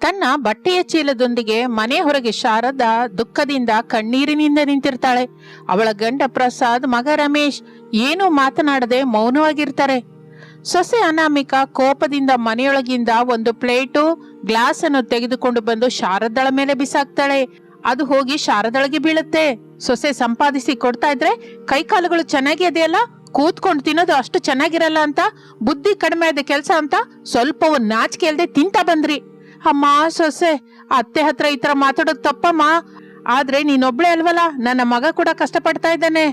ತನ್ನ ಬಟ್ಟೆಯ ಚೀಲದೊಂದಿಗೆ ಮನೆ ಹೊರಗೆ ಶಾರದಾ ದುಃಖದಿಂದ ಕಣ್ಣೀರಿನಿಂದ ನಿಂತಿರ್ತಾಳೆ. ಅವಳ ಗಂಡ ಪ್ರಸಾದ್, ಮಗ ರಮೇಶ್ ಏನೂ ಮಾತನಾಡದೆ ಮೌನವಾಗಿರ್ತಾರೆ. ಸೊಸೆ ಅನಾಮಿಕ ಕೋಪದಿಂದ ಮನೆಯೊಳಗಿಂದ ಒಂದು ಪ್ಲೇಟು ಗ್ಲಾಸ್ ಅನ್ನು ತೆಗೆದುಕೊಂಡು ಬಂದು ಶಾರದಳ ಮೇಲೆ ಬಿಸಾಕ್ತಾಳೆ. ಅದು ಹೋಗಿ ಶಾರದೊಳಗೆ ಬೀಳುತ್ತೆ. ಸೊಸೆ ಸಂಪಾದಿಸಿ ಕೊಡ್ತಾ ಇದ್ರೆ ಕೈಕಾಲುಗಳು ಚೆನ್ನಾಗಿ ಅದೆಯಲ್ಲ ಕೂತ್ಕೊಂಡು ತಿನ್ನೋದು ಅಷ್ಟು ಚೆನ್ನಾಗಿರಲ್ಲ ಅಂತ? ಬುದ್ಧಿ ಕಡಿಮೆ ಆದ ಕೆಲಸ ಅಂತ? ಸ್ವಲ್ಪವೂ ನಾಚಿಕೆ ಅಲ್ಲದೆ ತಿಂತ ಬಂದ್ರಿ. ಅಮ್ಮ, ಸೊಸೆ, ಅತ್ತೆ ಹತ್ರ ಈ ತರ ಮಾತಾಡೋದು ತಪ್ಪಮ್ಮ. ಆದ್ರೆ ನೀನೊಬ್ಳೆ ಅಲ್ವಲ್ಲ? ನನ್ನ ಮಗ ಕೂಡ ಕಷ್ಟಪಡ್ತಾ ಇದ್ದಾನೆ.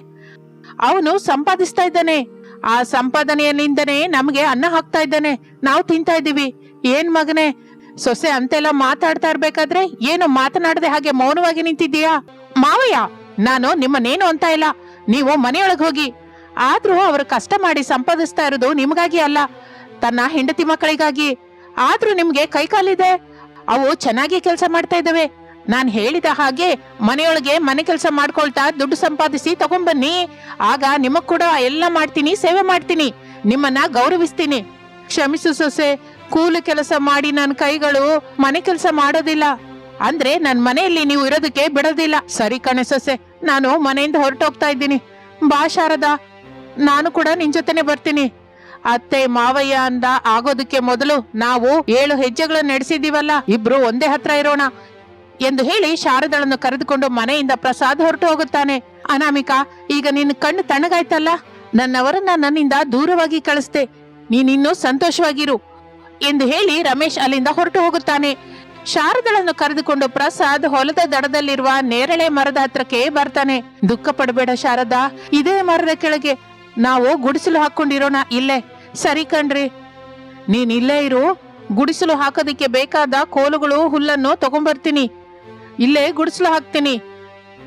ಅವನು ಸಂಪಾದಿಸ್ತಾ ಇದ್ದಾನೆ. ಆ ಸಂಪಾದನೆಯಲ್ಲಿಂದನೇ ನಮ್ಗೆ ಅನ್ನ ಹಾಕ್ತಾ ಇದ್ದಾನೆ. ನಾವು ತಿಂತಾ ಇದ್ದೀವಿ. ಏನ್ ಮಗನೇ? ಸೊಸೆ ಅಂತೆಲ್ಲ ಮಾತಾಡ್ತಾ ಇರ್ಬೇಕಾದ್ರೆ ಏನು ಮಾತನಾಡದೆ ಹಾಗೆ ಮೌನವಾಗಿ ನಿಂತಿದ್ದೀಯಾ? ಮಾವಯ್ಯ, ನಾನು ನಿಮ್ಮನ್ನೇನು ಅಂತ ಇಲ್ಲ. ನೀವು ಮನೆಯೊಳಗೆ ಹೋಗಿ. ಆದ್ರೂ ಅವರು ಕಷ್ಟ ಮಾಡಿ ಸಂಪಾದಿಸ್ತಾ ಇರೋದು ನಿಮಗಾಗಿ ಅಲ್ಲ. ತನ್ನ ಹೆಂಡತಿ ಮಕ್ಕಳಿಗಾಗಿ. ಆದ್ರೂ ನಿಮ್ಗೆ ಕೈಕಾಲಿದೆ? ಅವು ಚೆನ್ನಾಗಿ ಕೆಲಸ ಮಾಡ್ತಾ ಇದ್ದಾವೆ. ನಾನ್ ಹೇಳಿದ ಹಾಗೆ ಮನೆಯೊಳಗೆ ಮನೆ ಕೆಲಸ ಮಾಡ್ಕೊಳ್ತಾ ದುಡ್ಡು ಸಂಪಾದಿಸಿ ತಗೊಂಬನ್ನಿ. ಆಗ ನಿಮಗ್ ಕೂಡ ಎಲ್ಲ ಮಾಡ್ತೀನಿ, ಸೇವೆ ಮಾಡ್ತೀನಿ. ನಿಮ್ಮನ್ನ ಗೌರವಿಸ್ತೀನಿ. ಕ್ಷಮಿಸು ಸೊಸೆ, ಕೂಲ ಕೆಲಸ ಮಾಡಿ ನನ್ನ ಕೈಗಳು ಮನೆ ಕೆಲಸ ಮಾಡೋದಿಲ್ಲ. ಅಂದ್ರೆ ನನ್ ಮನೆಯಲ್ಲಿ ನೀವು ಇರೋದಕ್ಕೆ ಬಿಡೋದಿಲ್ಲ. ಸರಿ ಕಣೆ ಸೊಸೆ, ನಾನು ಮನೆಯಿಂದ ಹೊರಟೋಗ್ತಾ ಇದ್ದೀನಿ. ಬಾ ಶಾರದಾ, ನಾನು ಕೂಡ ನಿನ್ ಜೊತೆನೆ ಬರ್ತೀನಿ. ಅತ್ತೆ ಮಾವಯ್ಯ ಅಂದ ಆಗೋದಕ್ಕೆ ಮೊದಲು ನಾವು ಏಳು ಹೆಜ್ಜೆಗಳನ್ನು ನಡೆಸಿದೀವಲ್ಲ ಇಬ್ರು ಒಂದೇ ಹತ್ರ ಇರೋಣ ಎಂದು ಹೇಳಿ ಶಾರದಳನ್ನು ಕರೆದುಕೊಂಡು ಮನೆಯಿಂದ ಪ್ರಸಾದ್ ಹೊರಟು ಹೋಗುತ್ತಾನೆ. ಅನಾಮಿಕಾ, ಈಗ ನಿನ್ನ ಕಣ್ಣು ತಣ್ಣಗಾಯ್ತಲ್ಲ? ನನ್ನವರನ್ನ ನನ್ನಿಂದ ದೂರವಾಗಿ ಕಳಿಸ್ದೆ. ನೀನಿನ್ನೂ ಸಂತೋಷವಾಗಿರು ಎಂದು ಹೇಳಿ ರಮೇಶ್ ಅಲ್ಲಿಂದ ಹೊರಟು ಹೋಗುತ್ತಾನೆ. ಶಾರದಳನ್ನು ಕರೆದುಕೊಂಡು ಪ್ರಸಾದ್ ಹೊಲದ ದಡದಲ್ಲಿರುವ ನೇರಳೆ ಮರದ ಹತ್ರಕ್ಕೆ ಬರ್ತಾನೆ. ದುಃಖ ಪಡಬೇಡ ಶಾರದಾ, ಇದೇ ಮರದ ಕೆಳಗೆ ನಾವು ಗುಡಿಸಲು ಹಾಕೊಂಡಿರೋಣ ಇಲ್ಲೇ. ಸರಿ ಕಣ್ರಿ. ನೀನ್ ಇಲ್ಲೇ ಇರು. ಗುಡಿಸಲು ಹಾಕೋದಿಕ್ಕೆ ಬೇಕಾದ ಕೋಲುಗಳು, ಹುಲ್ಲನ್ನು ತಗೊಂಬರ್ತೀನಿ. ಇಲ್ಲೇ ಗುಡಿಸಲು ಹಾಕ್ತೀನಿ.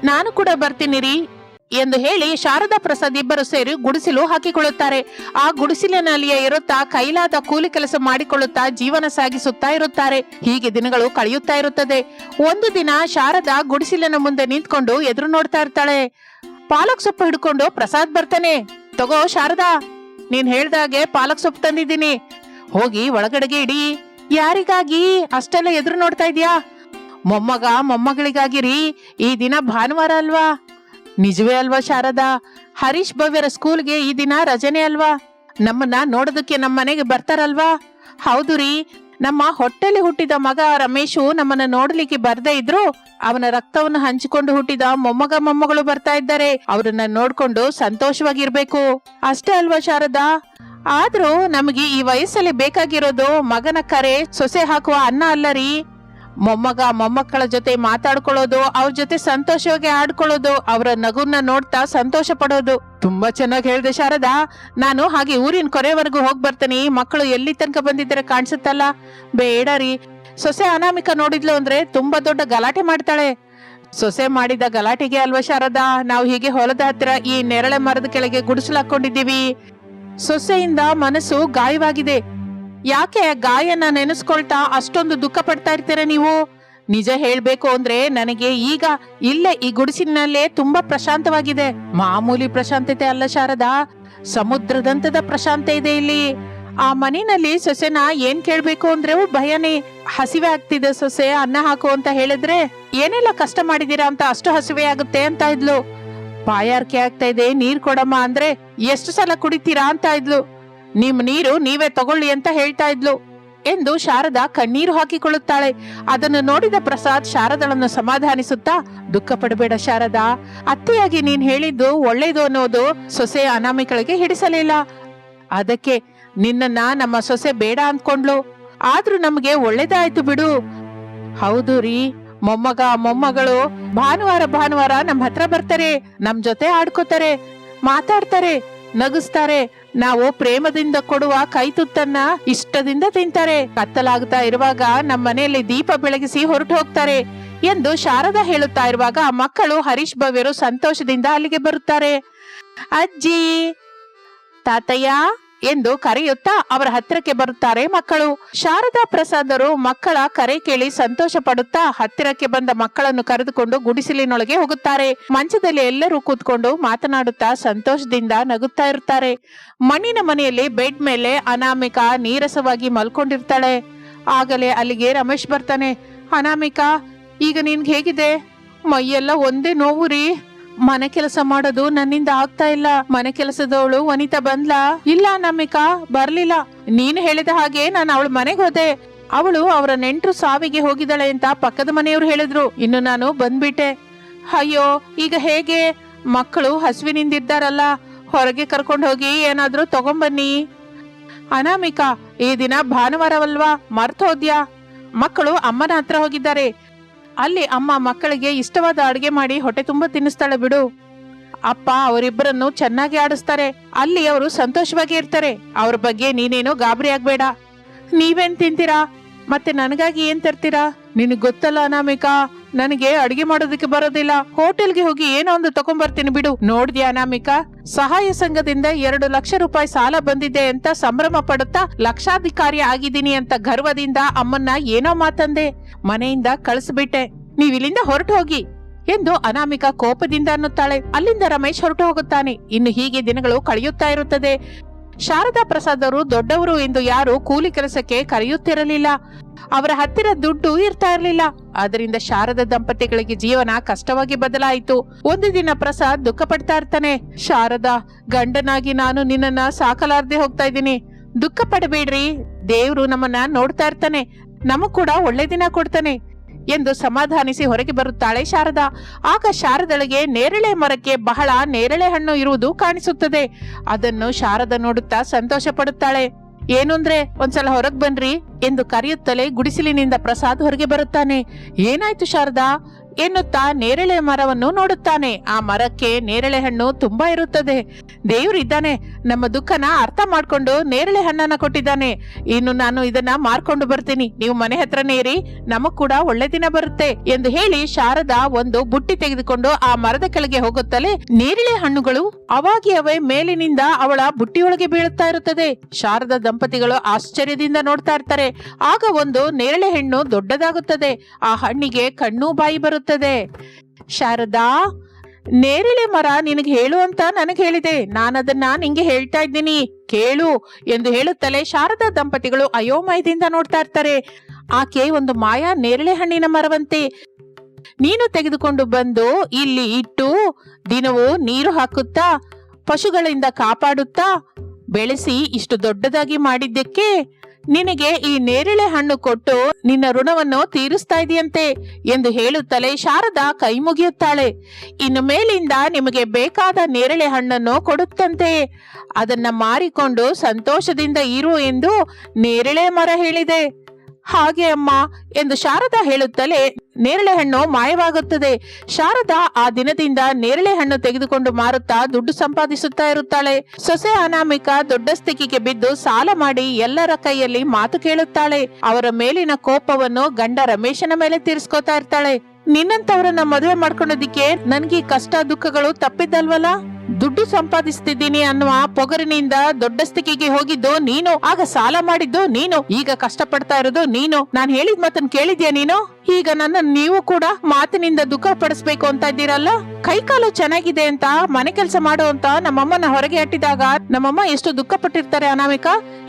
ನಾನು ಕೂಡ ಬರ್ತೀನಿ ರೀ ಎಂದು ಹೇಳಿ ಶಾರದಾ ಪ್ರಸಾದ್ ಇಬ್ಬರು ಸೇರಿ ಗುಡಿಸಲು ಹಾಕಿಕೊಳ್ಳುತ್ತಾರೆ. ಆ ಗುಡಿಸಿಲಿನಲ್ಲಿಯ ಇರುತ್ತಾ ಕೈಲಾದ ಕೂಲಿ ಕೆಲಸ ಮಾಡಿಕೊಳ್ಳುತ್ತಾ ಜೀವನ ಸಾಗಿಸುತ್ತಾ ಇರುತ್ತಾರೆ. ಹೀಗೆ ದಿನಗಳು ಕಳೆಯುತ್ತಾ ಇರುತ್ತದೆ. ಒಂದು ದಿನ ಶಾರದಾ ಗುಡಿಸಿಲಿನ ಮುಂದೆ ನಿಂತ್ಕೊಂಡು ಎದುರು ನೋಡ್ತಾ ಇರ್ತಾಳೆ. ಪಾಲಕ್ ಸೊಪ್ಪು ಹಿಡ್ಕೊಂಡು ಪ್ರಸಾದ್ ಬರ್ತಾನೆ. ತಗೋ ಶಾರದಾ. ನೀನ್ ಹೇಳ್ದಾಗೆ ಪಾಲಕ್ ಸೊಪ್ಪು ತಂದಿದ್ದೀನಿ. ಹೋಗಿ ಒಳಗಡೆಗೆ ಇಡಿ. ಯಾರಿಗಾಗಿ? ಅಷ್ಟೆಲ್ಲ ಎದುರು ನೋಡ್ತಾ ಇದ್ಯಾ? ಮೊಮ್ಮಗ ಮೊಮ್ಮಗಳಿಗಾಗಿ ರೀ, ಈ ದಿನ ಭಾನುವಾರ ಅಲ್ವಾ? ನಿಜವೇ ಅಲ್ವಾ ಶಾರದಾ? ಹರೀಶ್ ಭವ್ಯರ ಸ್ಕೂಲ್ಗೆ ಈ ದಿನ ರಜನೆ ಅಲ್ವಾ? ನಮ್ಮನ್ನ ನೋಡೋದಕ್ಕೆ ನಮ್ಮ ಮನೆಗೆ ಬರ್ತಾರಲ್ವಾ? ಹೌದು ರೀ ನಮ್ಮ ಹೊಟ್ಟೆಲಿ ಹುಟ್ಟಿದ ಮಗ ರಮೇಶು ನಮ್ಮನ್ನ ನೋಡ್ಲಿಕ್ಕೆ ಬರ್ದೇ ಇದ್ರು, ಅವನ ರಕ್ತವನ್ನು ಹಂಚಿಕೊಂಡು ಹುಟ್ಟಿದ ಮೊಮ್ಮಗ ಮೊಮ್ಮಗಳು ಬರ್ತಾ ಇದ್ದಾರೆ. ಅವರನ್ನ ನೋಡ್ಕೊಂಡು ಸಂತೋಷವಾಗಿರ್ಬೇಕು. ಅಷ್ಟೇ ಅಲ್ವಾ ಶಾರದಾ? ಆದ್ರೂ ನಮಗೆ ಈ ವಯಸ್ಸಲ್ಲಿ ಬೇಕಾಗಿರೋದು ಮಗನ ಕರೆ, ಸೊಸೆ ಹಾಕುವ ಅನ್ನ ಅಲ್ಲ ರೀ. ಮೊಮ್ಮಗ, ಮೊಮ್ಮಕ್ಕಳ ಜೊತೆ ಮಾತಾಡ್ಕೊಳ್ಳೋದು, ಅವ್ರ ಜೊತೆ ಸಂತೋಷವಾಗಿ ಆಡ್ಕೊಳ್ಳೋದು, ಅವರ ನಗುನ ನೋಡ್ತಾ ಸಂತೋಷ ಪಡೋದು. ತುಂಬಾ ಚೆನ್ನಾಗಿ ಹೇಳಿದೆ ಶಾರದಾ. ನಾನು ಹಾಗೆ ಊರಿನ ಕೊರೆವರೆಗೂ ಹೋಗಿ ಬರ್ತೀನಿ. ಮಕ್ಕಳು ಎಲ್ಲಿ ತನಕ ಬಂದಿದ್ದಾರೆ ಕಾಣಿಸುತ್ತಲ್ಲ? ಬೇಡ ರೀ. ಸೊಸೆ ಅನಾಮಿಕ ನೋಡಿದ್ಲು ಅಂದ್ರೆ ತುಂಬಾ ದೊಡ್ಡ ಗಲಾಟೆ ಮಾಡ್ತಾಳೆ. ಸೊಸೆ ಮಾಡಿದ ಗಲಾಟೆಗೆ ಅಲ್ವಾ ಶಾರದಾ? ನಾವು ಹೀಗೆ ಹೊಲದ ಹತ್ತಿರ ಈ ನೆರಳೆ ಮರದ ಕೆಳಗೆ ಗುಡಿಸಲು ಹಾಕೊಂಡಿದ್ದೀವಿ. ಸೊಸೆಯಿಂದ ಮನಸ್ಸು ಗಾಯವಾಗಿದೆ. ಯಾಕೆ ಗಾಯನ ನೆನೆಸ್ಕೊಳ್ತಾ ಅಷ್ಟೊಂದು ದುಃಖ ಪಡ್ತಾ ಇರ್ತೀರ ನೀವು? ನಿಜ ಹೇಳ್ಬೇಕು ಅಂದ್ರೆ ನನಗೆ ಈಗ ಇಲ್ಲೇ ಈ ಗುಡಿಸಿನಲ್ಲೇ ತುಂಬಾ ಪ್ರಶಾಂತವಾಗಿದೆ. ಮಾಮೂಲಿ ಪ್ರಶಾಂತತೆ ಅಲ್ಲ ಶಾರದಾ. ಸಮುದ್ರದಂತದ ಪ್ರಶಾಂತ ಇದೆ ಇಲ್ಲಿ. ಆ ಮನೆಯಲ್ಲಿ ಸೊಸೆನ ಏನ್ ಕೇಳ್ಬೇಕು ಅಂದ್ರೆ ಭಯನೇ. ಹಸಿವೆ ಆಗ್ತಿದೆ ಸೊಸೆ, ಅನ್ನ ಹಾಕು ಅಂತ ಹೇಳಿದ್ರೆ ಏನೆಲ್ಲ ಕಷ್ಟ ಮಾಡಿದೀರಾ ಅಂತ ಅಷ್ಟು ಹಸಿವೆ ಆಗುತ್ತೆ ಅಂತ ಇದ್ಲು. ಬಾಯಾರಿಕೆ ಆಗ್ತಾ ಇದೆ, ನೀರ್ ಕೊಡಮ್ಮ ಅಂದ್ರೆ ಎಷ್ಟು ಸಲ ಕುಡಿತೀರಾ ಅಂತ ಇದ್ಲು. ನಿಮ್ ನೀರು ನೀವೇ ತಗೊಳ್ಳಿ ಅಂತ ಹೇಳ್ತಾ ಇದ್ಲು ಎಂದು ಶಾರದಾ ಕಣ್ಣೀರು ಹಾಕಿಕೊಳ್ಳುತ್ತಾಳೆ. ಅದನ್ನು ನೋಡಿದ ಪ್ರಸಾದ್ ಶಾರದಳನ್ನು ಸಮಾಧಾನಿಸುತ್ತಾ, ದುಃಖ ಪಡಬೇಡ ಶಾರದಾ, ಅತ್ತೆಯಾಗಿ ನೀನ್ ಹೇಳಿದ್ದು ಒಳ್ಳೇದು ಅನ್ನೋದು ಸೊಸೆ ಅನಾಮಿಕಳಿಗೆ ಹಿಡಿಸಲಿಲ್ಲ. ಅದಕ್ಕೆ ನಿನ್ನನ್ನ ನಮ್ಮ ಸೊಸೆ ಬೇಡ ಅಂದ್ಕೊಂಡ್ಲು ಆದ್ರೂ ನಮ್ಗೆ ಒಳ್ಳೇದಾಯ್ತು ಬಿಡು. ಹೌದು ರೀ, ಮೊಮ್ಮಗ, ಮೊಮ್ಮಗಳು, ಭಾನುವಾರ ಭಾನುವಾರ ನಮ್ಮ ಹತ್ರ ಬರ್ತಾರೆ, ನಮ್ ಜೊತೆ ಆಡ್ಕೋತಾರೆ, ಮಾತಾಡ್ತಾರೆ. ನಗಿಸ್ತಾರೆ. ನಾವು ಪ್ರೇಮದಿಂದ ಕೊಡುವ ಕೈತುತ್ತನ್ನ ಇಷ್ಟದಿಂದ ತಿಂತಾರೆ. ಕತ್ತಲಾಗ್ತಾ ಇರುವಾಗ ನಮ್ಮ ಮನೆಯಲ್ಲಿ ದೀಪ ಬೆಳಗಿಸಿ ಹೊರಟು ಹೋಗ್ತಾರೆ ಎಂದು ಶಾರದಾ ಹೇಳುತ್ತಾ ಇರುವಾಗ ಮಕ್ಕಳು ಹರೀಶ್ ಭವ್ಯರು ಸಂತೋಷದಿಂದ ಅಲ್ಲಿಗೆ ಬರುತ್ತಾರೆ. ಅಜ್ಜಿ, ತಾತಯ್ಯ ಎಂದು ಕರೆಯುತ್ತಾ ಅವರ ಹತ್ತಿರಕ್ಕೆ ಬರುತ್ತಾರೆ ಮಕ್ಕಳು. ಶಾರದಾ ಪ್ರಸಾದರು ಮಕ್ಕಳ ಕರೆ ಕೇಳಿ ಸಂತೋಷ ಪಡುತ್ತಾ ಹತ್ತಿರಕ್ಕೆ ಬಂದ ಮಕ್ಕಳನ್ನು ಕರೆದುಕೊಂಡು ಗುಡಿಸಿಲಿನೊಳಗೆ ಹೋಗುತ್ತಾರೆ. ಮಂಚದಲ್ಲಿ ಎಲ್ಲರೂ ಕೂತ್ಕೊಂಡು ಮಾತನಾಡುತ್ತಾ ಸಂತೋಷದಿಂದ ನಗುತ್ತಾ ಇರುತ್ತಾರೆ. ಮಣ್ಣಿನ ಮನೆಯಲ್ಲಿ ಬೆಡ್ ಮೇಲೆ ಅನಾಮಿಕ ನೀರಸವಾಗಿ ಮಲ್ಕೊಂಡಿರ್ತಾಳೆ. ಆಗಲೇ ಅಲ್ಲಿಗೆ ರಮೇಶ್ ಬರ್ತಾನೆ. ಅನಾಮಿಕಾ, ಈಗ ನಿನ್ಗೆ ಹೇಗಿದೆ? ಮೈಯೆಲ್ಲ ಒಂದೇ ನೋವು ರೀ. ಮನೆ ಕೆಲಸ ಮಾಡೋದು ನನ್ನಿಂದ ಆಗ್ತಾ ಇಲ್ಲ. ಮನೆ ಕೆಲಸದವಳು ವನಿತಾ ಬಂದ್ಲಾ? ಇಲ್ಲ ಅನಾಮಿಕಾ ಬರ್ಲಿಲ್ಲ. ನೀನು ಹೇಳಿದ ಹಾಗೆ ನಾನು ಅವಳು ಮನೆಗೆ ಹೋದೆ. ಅವಳು ಅವರ ನೆಂಟರು ಸಾವಿಗೆ ಹೋಗಿದ್ದಾಳೆ ಅಂತ ಪಕ್ಕದ ಮನೆಯವರು ಹೇಳಿದ್ರು. ಇನ್ನು ನಾನು ಬಂದ್ಬಿಟ್ಟೆ. ಅಯ್ಯೋ, ಈಗ ಹೇಗೆ? ಮಕ್ಕಳು ಹಸುವಿನಿಂದಿದ್ದಾರಲ್ಲ ಹೊರಗೆ ಕರ್ಕೊಂಡು ಹೋಗಿ ಏನಾದ್ರೂ ತಗೊಂಬನ್ನಿ. ಅನಾಮಿಕಾ, ಈ ದಿನ ಭಾನುವಾರವಲ್ವಾ? ಮರ್ತೋದ್ಯಾ ಮಕ್ಕಳು ಅಮ್ಮನ ಹತ್ರ ಹೋಗಿದ್ದಾರೆ. ಅಲ್ಲಿ ಅಮ್ಮ ಮಕ್ಕಳಿಗೆ ಇಷ್ಟವಾದ ಅಡುಗೆ ಮಾಡಿ ಹೊಟ್ಟೆ ತುಂಬ ತಿನ್ನಿಸ್ತಾಳೆ ಬಿಡು. ಅಪ್ಪ ಅವರಿಬ್ಬರನ್ನು ಚೆನ್ನಾಗಿ ಆಡಿಸ್ತಾರೆ. ಅಲ್ಲಿ ಅವರು ಸಂತೋಷವಾಗಿ ಇರ್ತಾರೆ. ಅವ್ರ ಬಗ್ಗೆ ನೀನೇನು ಗಾಬರಿ ಆಗ್ಬೇಡ. ನೀವೇನ್ ತಿಂತೀರಾ? ಮತ್ತೆ ನನಗಾಗಿ ಏನ್ ತರ್ತೀರಾ? ನಿನಗ್ ಗೊತ್ತಲ್ಲ ಅನಾಮಿಕಾ? ನನಗೆ ಅಡಿಗೆ ಮಾಡೋದಕ್ಕೆ ಬರೋದಿಲ್ಲ. ಹೋಟೆಲ್ಗೆ ಹೋಗಿ ಏನೋ ಒಂದು ತಗೊಂಡ್ಬರ್ತೀನಿ ಬಿಡು. ನೋಡ್ದಿ ಅನಾಮಿಕಾ? ಸಹಾಯ ಸಂಘದಿಂದ ಎರಡು ಲಕ್ಷ ರೂಪಾಯಿ ಸಾಲ ಬಂದಿದೆ ಅಂತ ಸಂಭ್ರಮ ಪಡುತ್ತಾ ಲಕ್ಷಾಧಿಕಾರಿ ಆಗಿದ್ದೀನಿ ಅಂತ ಗರ್ವದಿಂದ ಅಮ್ಮನ್ನ ಏನೋ ಮಾತಂದೆ. ಮನೆಯಿಂದ ಕಳಿಸ್ಬಿಟ್ಟೆ. ನೀವ್ ಇಲ್ಲಿಂದ ಹೊರಟು ಹೋಗಿ. ಎಂದು ಅನಾಮಿಕಾ ಕೋಪದಿಂದ ಅನ್ನುತ್ತಾಳೆ. ಅಲ್ಲಿಂದ ರಮೇಶ್ ಹೊರಟು ಹೋಗುತ್ತಾನೆ. ಇನ್ನು ಹೀಗೆ ದಿನಗಳು ಕಳೆಯುತ್ತಾ ಇರುತ್ತದೆ. ಶಾರದಾ ಪ್ರಸಾದ್ ಅವರು ದೊಡ್ಡವರು ಎಂದು ಯಾರು ಕೂಲಿ ಕೆಲಸಕ್ಕೆ ಕರೆಯುತ್ತಿರಲಿಲ್ಲ. ಅವರ ಹತ್ತಿರ ದುಡ್ಡು ಇರ್ತಾ ಇರಲಿಲ್ಲ. ಅದರಿಂದ ಶಾರದ ದಂಪತಿಗಳಿಗೆ ಜೀವನ ಕಷ್ಟವಾಗಿ ಬದಲಾಯಿತು. ಒಂದು ದಿನ ಪ್ರಸಾದ್ ದುಃಖ ಪಡ್ತಾ ಇರ್ತಾನೆ. ಶಾರದಾ ಗಂಡನಾಗಿ ನಾನು ನಿನ್ನನ್ನ ಸಾಕಲಾರ್ದೆ ಹೋಗ್ತಾ ಇದ್ದೀನಿ. ದುಃಖ ಪಡಬೇಡ್ರಿ. ದೇವ್ರು ನಮ್ಮನ್ನ ನೋಡ್ತಾ ಇರ್ತಾನೆ. ನಮಗ್ ಕೂಡ ಒಳ್ಳೆ ದಿನ ಕೊಡ್ತಾನೆ ಎಂದು ಸಮಾಧಾನಿಸಿ ಹೊರಗೆ ಬರುತ್ತಾಳೆ ಶಾರದಾ. ಆಗ ಶಾರದಳಿಗೆ ನೇರಳೆ ಮರಕ್ಕೆ ಬಹಳ ನೇರಳೆ ಹಣ್ಣು ಇರುವುದು ಕಾಣಿಸುತ್ತದೆ. ಅದನ್ನು ಶಾರದ ನೋಡುತ್ತಾ ಸಂತೋಷ ಪಡುತ್ತಾಳೆ. ಏನು ಅಂದ್ರೆ ಒಂದ್ಸಲ ಹೊರಗ್ ಬನ್ರಿ ಎಂದು ಕರೆಯುತ್ತಲೇ ಗುಡಿಸಲಿನಿಂದ ಪ್ರಸಾದ್ ಹೊರಗೆ ಬರುತ್ತಾನೆ. ಏನಾಯ್ತು ಶಾರದಾ? ಎನ್ನುತ್ತಾ ನೇರಳೆ ಮರವನ್ನು ನೋಡುತ್ತಾನೆ. ಆ ಮರಕ್ಕೆ ನೇರಳೆ ಹಣ್ಣು ತುಂಬಾ ಇರುತ್ತದೆ. ದೇವರಿದ್ದಾನೆ ನಮ್ಮ ದುಃಖನ ಅರ್ಥ ಮಾಡ್ಕೊಂಡು ನೇರಳೆ ಹಣ್ಣನ್ನ ಕೊಟ್ಟಿದ್ದಾನೆ. ಇನ್ನು ನಾನು ಇದನ್ನ ಮಾರ್ಕೊಂಡು ಬರ್ತೀನಿ. ನೀವು ಮನೆ ಹತ್ರನೇ ಇರಿ. ನಮಗ್ ಕೂಡ ಒಳ್ಳೆ ದಿನ ಬರುತ್ತೆ ಎಂದು ಹೇಳಿ ಶಾರದ ಒಂದು ಬುಟ್ಟಿ ತೆಗೆದುಕೊಂಡು ಆ ಮರದ ಕೆಳಗೆ ಹೋಗುತ್ತಲೇ ನೇರಳೆ ಹಣ್ಣುಗಳು ಅವಾಗಿ ಅವೇ ಮೇಲಿನಿಂದ ಅವಳ ಬುಟ್ಟಿಯೊಳಗೆ ಬೀಳುತ್ತಾ ಇರುತ್ತದೆ. ಶಾರದ ದಂಪತಿಗಳು ಆಶ್ಚರ್ಯದಿಂದ ನೋಡ್ತಾ ಇರ್ತಾರೆ. ಆಗ ಒಂದು ನೇರಳೆ ಹಣ್ಣು ದೊಡ್ಡದಾಗುತ್ತದೆ. ಆ ಹಣ್ಣಿಗೆ ಕಣ್ಣು ಬಾಯಿ ಬರುತ್ತದೆ. ಶಾರದಾ, ನೇರಳೆ ಮರ ನಿನಗೆ ಹೇಳು ಅಂತ ನನಗೆ ಹೇಳಿದೆ. ನಾನದನ್ನ ನಿಂಗೆ ಹೇಳ್ತಾ ಇದ್ದೀನಿ. ಕೇಳು ಎಂದು ಹೇಳುತ್ತಲೇ ಶಾರದಾ ದಂಪತಿಗಳು ಅಯೋಮಯದಿಂದ ನೋಡ್ತಾ ಇರ್ತಾರೆ. ಆಕೆ ಒಂದು ಮಾಯಾ ನೇರಳೆ ಹಣ್ಣಿನ ಮರವಂತೆ. ನೀನು ತೆಗೆದುಕೊಂಡು ಬಂದು ಇಲ್ಲಿ ಇಟ್ಟು ದಿನವೂ ನೀರು ಹಾಕುತ್ತಾ, ಪಶುಗಳಿಂದ ಕಾಪಾಡುತ್ತಾ, ಬೆಳೆಸಿ ಇಷ್ಟು ದೊಡ್ಡದಾಗಿ ಮಾಡಿದ್ದಕ್ಕೆ ನಿನಗೆ ಈ ನೇರಳೆ ಹಣ್ಣು ಕೊಟ್ಟು ನಿನ್ನ ಋಣವನ್ನು ತೀರಿಸ್ತಾ ಇದೆಯಂತೆ ಎಂದು ಹೇಳುತ್ತಲೇ ಶಾರದಾ ಕೈ ಮುಗಿಯುತ್ತಾಳೆ. ಇನ್ನು ಮೇಲಿಂದ ನಿಮಗೆ ಬೇಕಾದ ನೇರಳೆ ಹಣ್ಣನ್ನು ಕೊಡುತ್ತಂತೆ. ಅದನ್ನ ಮಾರಿಕೊಂಡು ಸಂತೋಷದಿಂದ ಇರು ಎಂದು ನೇರಳೆ ಮರ ಹೇಳಿದೆ. ಹಾಗೆ ಅಮ್ಮ ಎಂದು ಶಾರದಾ ಹೇಳುತ್ತಲೇ ನೇರಳೆ ಹಣ್ಣು ಮಾಯವಾಗುತ್ತದೆ. ಶಾರದಾ ಆ ದಿನದಿಂದ ನೇರಳೆ ಹಣ್ಣು ತೆಗೆದುಕೊಂಡು ಮಾರುತ್ತಾ ದುಡ್ಡು ಸಂಪಾದಿಸುತ್ತಾ ಇರುತ್ತಾಳೆ. ಸೊಸೆ ಅನಾಮಿಕ ದೊಡ್ಡ ಸ್ಥಿತಿಗೆ ಬಿದ್ದು ಸಾಲ ಮಾಡಿ ಎಲ್ಲರ ಕೈಯಲ್ಲಿ ಮಾತು ಕೇಳುತ್ತಾಳೆ. ಅವರ ಮೇಲಿನ ಕೋಪವನ್ನು ಗಂಡ ರಮೇಶನ ಮೇಲೆ ತೀರಿಸ್ಕೋತಾ ಇರ್ತಾಳೆ. ನಿನ್ನಂತವರನ್ನ ಮದುವೆ ಮಾಡ್ಕೊಳ್ಳೋದಿಕ್ಕೆ ನನ್ಗೆ ಕಷ್ಟ ದುಃಖಗಳು ತಪ್ಪಿದ್ದಲ್ವಲ್ಲ? ದುಡ್ಡು ಸಂಪಾದಿಸ್ತಿದ್ದೀನಿ ಅನ್ನುವ ಪೊಗರಿನಿಂದ ದೊಡ್ಡ ಸ್ಥಿತಿಗೆ ಹೋಗಿದ್ದು ನೀನು. ಆಗ ಸಾಲ ಮಾಡಿದ್ದು ನೀನು. ಈಗ ಕಷ್ಟ ಪಡ್ತಾ ಇರೋದು ನೀನು. ನಾನ್ ಹೇಳಿದ ಮಾತನ್ ಕೇಳಿದ್ಯಾ ನೀನು? ಈಗ ನನ್ನ ನೀವು ಕೂಡ ಮಾತಿನಿಂದ ದುಃಖ ಪಡಿಸ್ಬೇಕು ಅಂತ ಇದ್ದೀರಲ್ಲ? ಕೈಕಾಲು ಚೆನ್ನಾಗಿದೆ ಅಂತ, ಮನೆ ಕೆಲಸ ಮಾಡು ಅಂತ ನಮ್ಮಮ್ಮನ ಹೊರಗೆ ಹಟ್ಟಿದಾಗ ನಮ್ಮಮ್ಮ ಎಷ್ಟು ದುಃಖ ಪಟ್ಟಿರ್ತಾರೆ ಅನಾಮಿಕ?